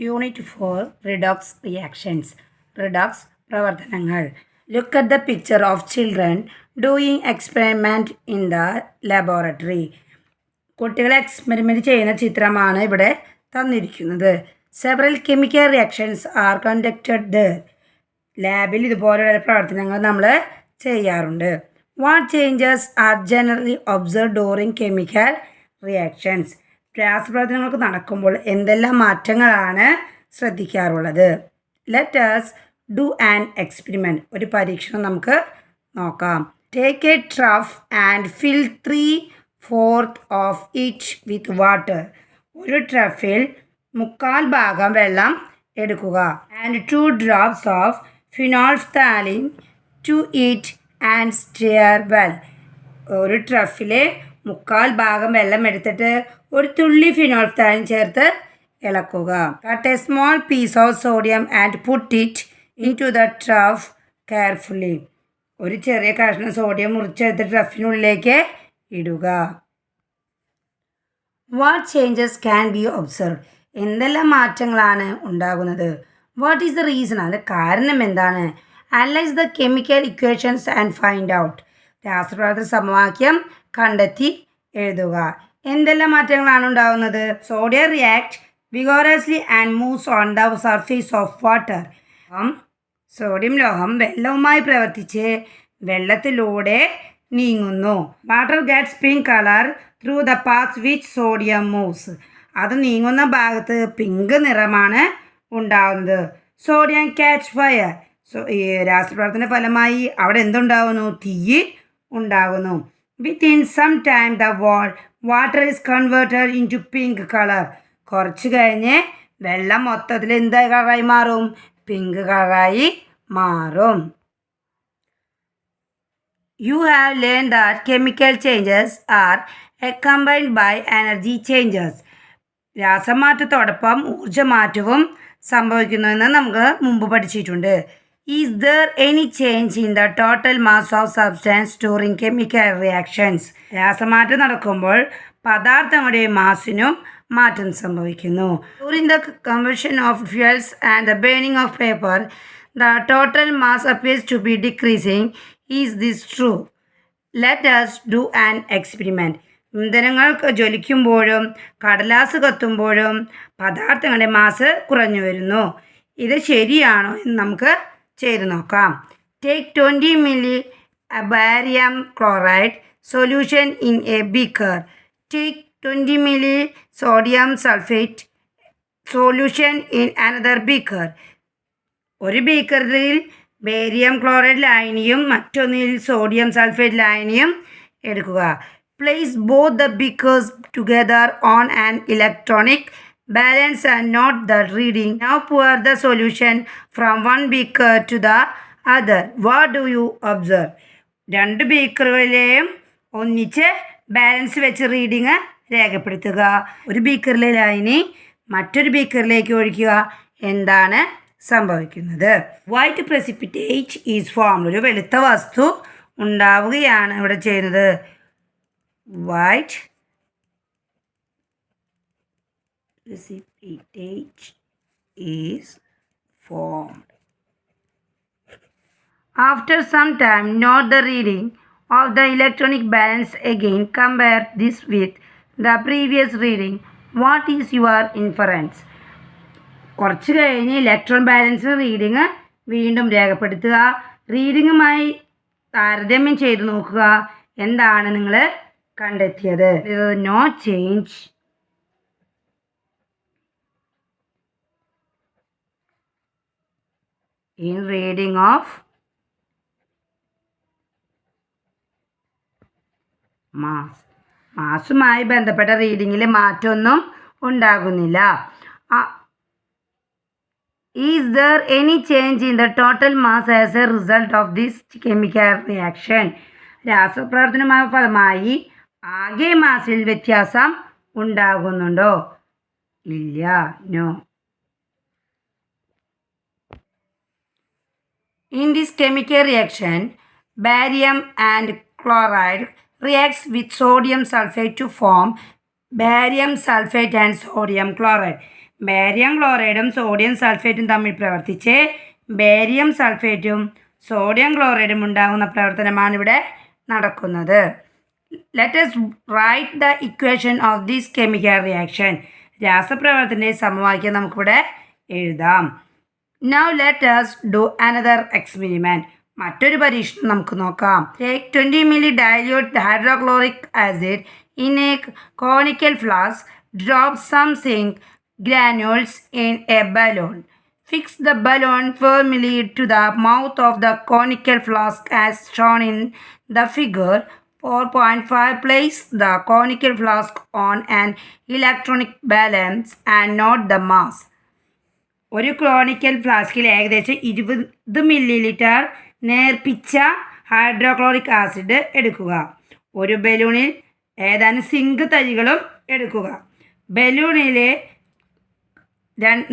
Unit four redox reactions redox പ്രവർത്തനങ്ങൾ. Look at the picture of children doing experiment in the laboratory കുട്ടികളെ experiment ചെയ്യുന്ന ചിത്രമാണ് ഇവിടെ തന്നിരിക്കുന്നത്. Several chemical reactions are conducted the ലാബിൽ ഇതുപോലെയുള്ള പ്രവർത്തനങ്ങൾ നമ്മൾ ചെയ്യാറുണ്ട്. What changes are generally observe during chemical reactions രാസപ്രവർത്തനങ്ങൾക്ക് നടക്കുമ്പോൾ എന്തെല്ലാം മാറ്റങ്ങളാണ് ശ്രദ്ധിക്കാറുള്ളത്? ലെറ്റേഴ്സ് ഡു ആൻ എക്സ്പെരിമെന്റ് ഒരു പരീക്ഷണം നമുക്ക് നോക്കാം. Take a trough and fill three fourth of each with water ഒരു ട്രഫിൽ മുക്കാൽ ഭാഗം വെള്ളം എടുക്കുക. And two drops of phenolphthalein to it and stir well ഒരു ട്രഫിലെ മുക്കാൽ ഭാഗം വെള്ളം എടുത്തിട്ട് ഒരു തുള്ളി ഫിനോൾഫ്താലിൻ ചേർത്ത് ഇളക്കുക. Cut a small piece of sodium and put it into the trough carefully ഒരു ചെറിയ കഷ്ണം സോഡിയം മുറിച്ചെടുത്ത് ട്രഫിനുള്ളിലേക്ക് ഇടുക. What changes can be observe എന്തെല്ലാം മാറ്റങ്ങളാണ് ഉണ്ടാകുന്നത്? വാട്ട് ഈസ് ദ റീസൺ അതിന്റെ കാരണം എന്താണ്? Analyse the chemical equations and find out രാസപ്രവർത്തന സമവാക്യം കണ്ടെത്തി എഴുതുക. എന്തെല്ലാം മാറ്റങ്ങളാണ് ഉണ്ടാകുന്നത് sodium react vigorously and moves on the surface of water sodium ലോഹം വെള്ളവുമായി പ്രവർത്തിച്ച് വെള്ളത്തിലൂടെ നീങ്ങുന്നു. Water gets pink colour through the path which sodium moves അത് നീങ്ങുന്ന ഭാഗത്ത് പിങ്ക് നിറമാണ് ഉണ്ടാകുന്നത് സോഡിയം ക്യാച്ച് ഫയർ സോ രാസപ്രവർത്തന ഫലമായി അവിടെ എന്തുണ്ടാകുന്നു തീ ഉണ്ടാകുന്നു. Within some time the whole water is converted into pink colour കുറച്ച് കഴിഞ്ഞ് വെള്ളം മൊത്തത്തിൽ എന്ത് കളറായി മാറും? പിങ്ക് കളറായി മാറും. You have learn that chemical changes are combined by energy changes രാസമാറ്റത്തോടൊപ്പം ഊർജമാറ്റവും സംഭവിക്കുന്നുവെന്ന് നമുക്ക് മുമ്പ് പഠിച്ചിട്ടുണ്ട്. Is there any change in the total mass of substance during chemical reactions? രാസമാറ്റം നടക്കുമ്പോൾ പദാർത്ഥങ്ങളുടെ മാസിനും മാറ്റം സംഭവിക്കുന്നു. During the conversion of fuels and the burning of paper the total mass appears to be decreasing is this true let us do an experiment ഇന്ധനങ്ങൾ ജ്വലിക്കുമ്പോഴും കടലാസ് കത്തുമ്പോഴും പദാർത്ഥങ്ങളുടെ mass കുറഞ്ഞു വരുന്നു. ഇത് ശരിയാണോ എന്ന് നമുക്ക് ചെയ്തു നോക്കാം. Take twenty milli barium chloride solution in a beaker take twenty milli sodium sulphate solution in another beaker ഒരു ബീക്കറിൽ ബേരിയം ക്ലോറൈഡ് ലായനിയും മറ്റൊന്നിൽ സോഡിയം സൾഫേറ്റ് ലായനിയും എടുക്കുക. Place both the beakers together on an electronic balance and note the reading now pour the solution from one beaker to the other what do you observe രണ്ട് ബീക്കറുകളിലെയും ഒന്നിച്ച് balance വെച്ച് reading രേഖപ്പെടുത്തുക. ഒരു ബീക്കറിലെ ലൈനി മറ്റൊരു ബീക്കറിലേക്ക് ഒഴിക്കുക. എന്താണ് സംഭവിക്കുന്നത്? വൈറ്റ് പ്രസിപ്പിറ്റേറ്റ് ഈസ് ഫോം ഒരു വെളുത്ത വസ്തു ഉണ്ടാവുകയാണ് ഇവിടെ ചെയ്യുന്നത്. White precipitate is formed. After some time, note the reading of the electronic balance again. Compare this with the previous reading. What is your inference? കുറച്ച് കഴിഞ്ഞ് ഇലക്ട്രോൺ ബാലൻസ് റീഡിങ് വീണ്ടും രേഖപ്പെടുത്തുക റീഡിങ്ങുമായി താരതമ്യം ചെയ്ത് നോക്കുക എന്താണ് നിങ്ങൾ കണ്ടെത്തിയത് no change in reading of mass. മാസുമായി ബന്ധപ്പെട്ട റീഡിങ്ങിൽ മാറ്റമൊന്നും ഉണ്ടാകുന്നില്ല. Is there any change in the total mass as a result of this chemical reaction രാസപ്രവർത്തനമായ ഫലമായി ആകെ മാസിൽ വ്യത്യാസം ഉണ്ടാകുന്നുണ്ടോ? ഇല്ല no In this chemical reaction, barium and chloride reacts with sodium sulfate to form barium sulfate and sodium chloride. Barium ക്ലോറൈഡും sodium സൾഫേറ്റും തമ്മിൽ പ്രവർത്തിച്ച് barium സൾഫേറ്റും sodium ക്ലോറൈഡും ഉണ്ടാകുന്ന പ്രവർത്തനമാണ് ഇവിടെ നടക്കുന്നത്. Let's write the equation of this chemical reaction രാസപ്രവർത്തനത്തിന്റെ സമവാക്യം നമുക്കിവിടെ എഴുതാം. Now let's do another experiment മറ്റൊരു പരീക്ഷണം നമുക്ക് നോക്കാം take twenty milli dilute hydrochloric acid in a conical flask drop some zinc granules in a balloon. Fix the balloon firmly to the mouth of the conical flask as shown in the figure. 4.5 Place the conical flask on an electronic balance and note the mass. ഒരു ക്ലോണിക്കൽ ഫ്ലാസ്കിൽ ഏകദേശം ഇരുപത് millilitre നേർപ്പിച്ച hydrochloric acid എടുക്കുക. ഒരു ബലൂണിൽ ഏതാനും zinc തരികളും എടുക്കുക. ബലൂണിലെ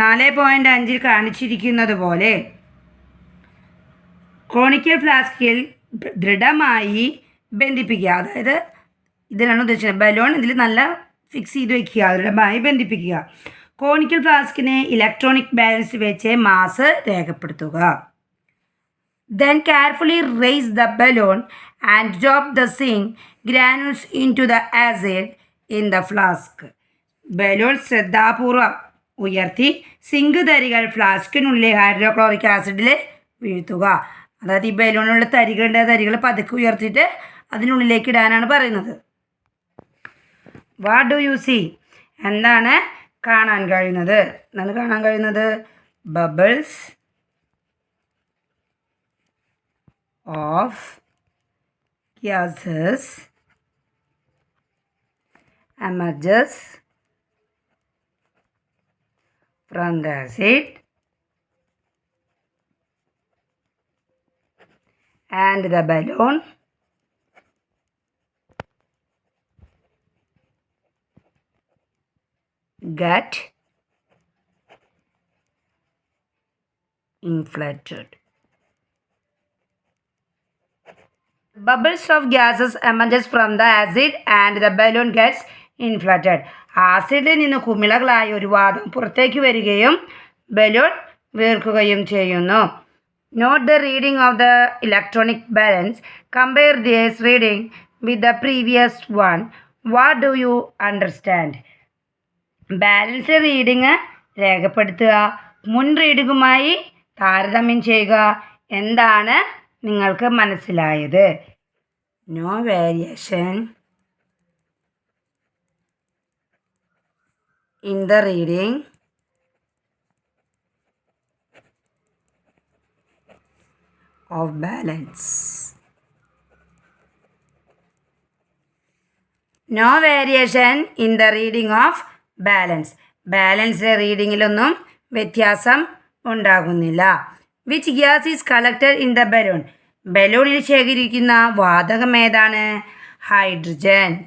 നാല് പോയിന്റ് അഞ്ചിൽ കാണിച്ചിരിക്കുന്നത് പോലെ ക്രോണിക്കൽ ഫ്ലാസ്കിൽ ദൃഢമായി ബന്ധിപ്പിക്കുക. അതായത് ഇതിനാണ് ഉദ്ദേശിച്ചത്. ബലൂൺ ഇതിൽ നല്ല ഫിക്സ് ചെയ്ത് വയ്ക്കുക ദൃഢമായി ബന്ധിപ്പിക്കുക. കോണിക്കൽ ഫ്ലാസ്കിനെ ഇലക്ട്രോണിക് ബാലൻസ് വെച്ച് മാസ് രേഖപ്പെടുത്തുക. Then carefully raise the balloon and drop the zinc granules into the acid in the flask balloon ശ്രദ്ധാപൂർവം ഉയർത്തി സിങ്ക് തരികൾ ഫ്ലാസ്കിനുള്ളിൽ ഹൈഡ്രോക്ലോറിക് ആസിഡിൽ വീഴ്ത്തുക. അതായത് ഈ ബലൂണിലുള്ള തരികളുടെ തരികൾ പതുക്കെ ഉയർത്തിയിട്ട് അതിനുള്ളിലേക്ക് ഇടാനാണ് പറയുന്നത്. വാട്ട് ഡു യു സി എന്താണ് കാണാൻ കഴിയുന്നത്? എന്താണ് കാണാൻ കഴിയുന്നത്? Bubbles of gases emerges from the acid and the balloon get inflated. Bubbles of gases emerges from the acid and the balloon gets inflated. ആസിഡിൽ നിന്ന് കുമിളകളായ ഒരു വാദം പുറത്തേക്ക് വരികയും ബലൂൺ വീർക്കുകയും ചെയ്യുന്നു note the reading of the electronic balance compare this reading with the previous one what do you understand balance reading രേഖപ്പെടുത്തുക. മുൻ റീഡിങ്ങുമായി താരതമ്യം ചെയ്യുക. എന്താണ് നിങ്ങൾക്ക് മനസ്സിലായത്? No variation in the reading of balance no variation in the reading of balance balance റീഡിങ്ങിലൊന്നും വ്യത്യാസം ഉണ്ടാകുന്നില്ല. Which gas is collected in the balloon ബലൂണിൽ ശേഖരിക്കുന്ന വാതകം ഏതാണ്? Hydrogen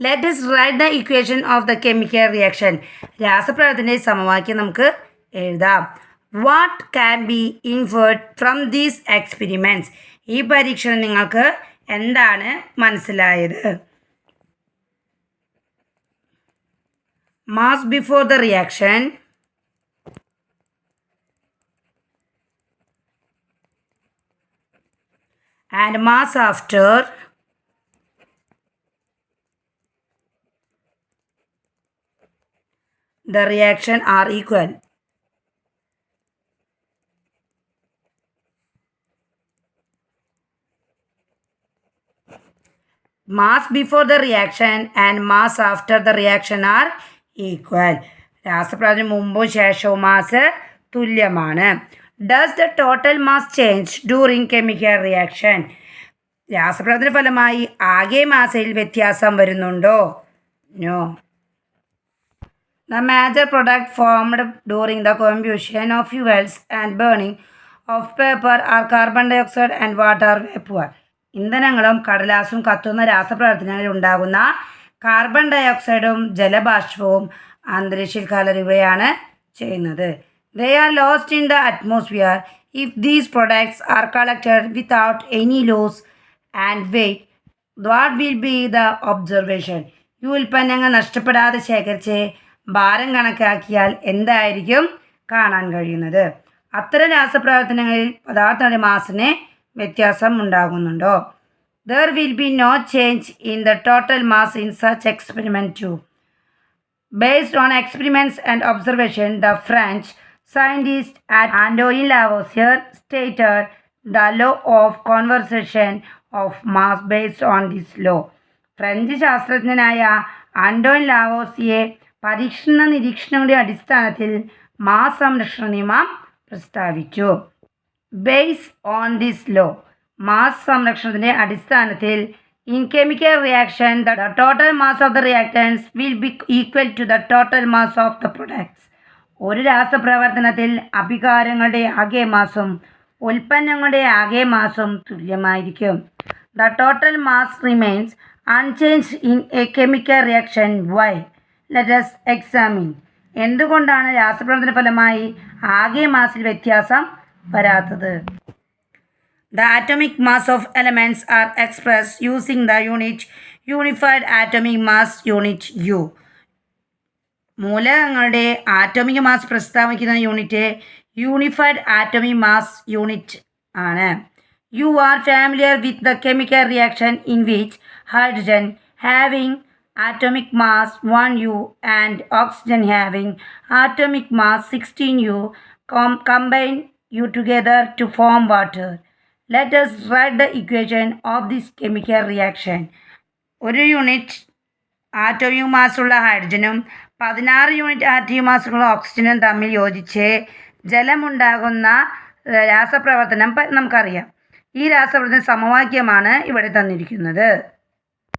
let us write the equation of the chemical reaction രാസപ്രവർത്തനത്തിന്റെ സമവാക്യം നമുക്ക് എഴുതാം. What can be inferred from these experiments ഈ പരീക്ഷണം നിങ്ങൾക്ക് എന്താണ് മനസ്സിലായത്? Mass before the reaction and mass after the reaction are equal. Mass before the reaction and mass after the reaction are equal. രാസപ്രവർത്തനം മുമ്പും ശേഷവും മാസ് തുല്യമാണ് does the total mass change during chemical reaction രാസപ്രവർത്തന ഫലമായി ആകെ മാസയിൽ വ്യത്യാസം വരുന്നുണ്ടോ no The major product formed during the combustion of fuels and burning of paper are carbon dioxide and water vapor. ഇന്ധനങ്ങളും കടലാസും കത്തുന്ന രാസപ്രവർത്തനങ്ങളിൽ ഉണ്ടാകുന്ന കാർബൺ ഡയോക്സൈഡും ജലബാഷ്പവും അന്തരീക്ഷ കലരുകയാണ് ചെയ്യുന്നത്. They are lost in the atmosphere if these products are collected without any loss and weight what will be the observation ഈ ഉൽപ്പന്നങ്ങൾ നഷ്ടപ്പെടാതെ ശേഖരിച്ച് ഭാരം കണക്കാക്കിയാൽ എന്തായിരിക്കും കാണാൻ കഴിയുന്നത്? അത്തരം രാസപ്രവർത്തനങ്ങളിൽ പദാർത്ഥങ്ങളുടെ മാസിന് വ്യത്യാസം ഉണ്ടാകുന്നുണ്ടോ there will be no change in the total mass in such experiment to on experiments and observation, the French scientist at Andoin Lavoisier stated the law of conservation of mass based on this law. French ശാസ്ത്രജ്ഞനായ Antoine Lavoisier പരീക്ഷണ നിരീക്ഷണങ്ങളുടെ അടിസ്ഥാനത്തിൽ mass സംരക്ഷണ നിയമം പ്രസ്താവിച്ചു base on this law mass സംരക്ഷണത്തിന്റെ അടിസ്ഥാനത്തിൽ in chemical reaction the total mass of the reactants will be equal to the total mass of the products ഒരു രാസപ്രവർത്തനത്തിൽ അഭികാരങ്ങളുടെ ആകെ മാസും ഉൽപ്പന്നങ്ങളുടെ ആകെ മാസും തുല്യമായിരിക്കും. The total mass remains unchanged in a chemical reaction why let's examine എന്തുകൊണ്ടാണ് രാസപ്രവർത്തന ഫലമായി ആകെ മാസിൽ വ്യത്യാസം? വരാത്തത്. The atomic mass of elements are expressed using the unit unified atomic mass unit u മൂലകങ്ങളുടെ atomic mass പ്രസ്താവിക്കുന്ന unit unified atomic mass unit ആണ്. You are familiar with the chemical reaction in which hydrogen having atomic mass one u and oxygen having atomic mass sixteen u combine you together to form water. Let us write the equation of this chemical reaction. ഒരു unit atomic മാസുള്ള ഹൈഡ്രജനും പതിനാറ് unit atomic മാസുള്ള ഓക്സിജനും തമ്മിൽ യോജിച്ച് ജലമുണ്ടാകുന്ന രാസപ്രവർത്തനം നമുക്കറിയാം ഈ രാസപ്രവർത്തന സമവാക്യമാണ് ഇവിടെ തന്നിരിക്കുന്നത്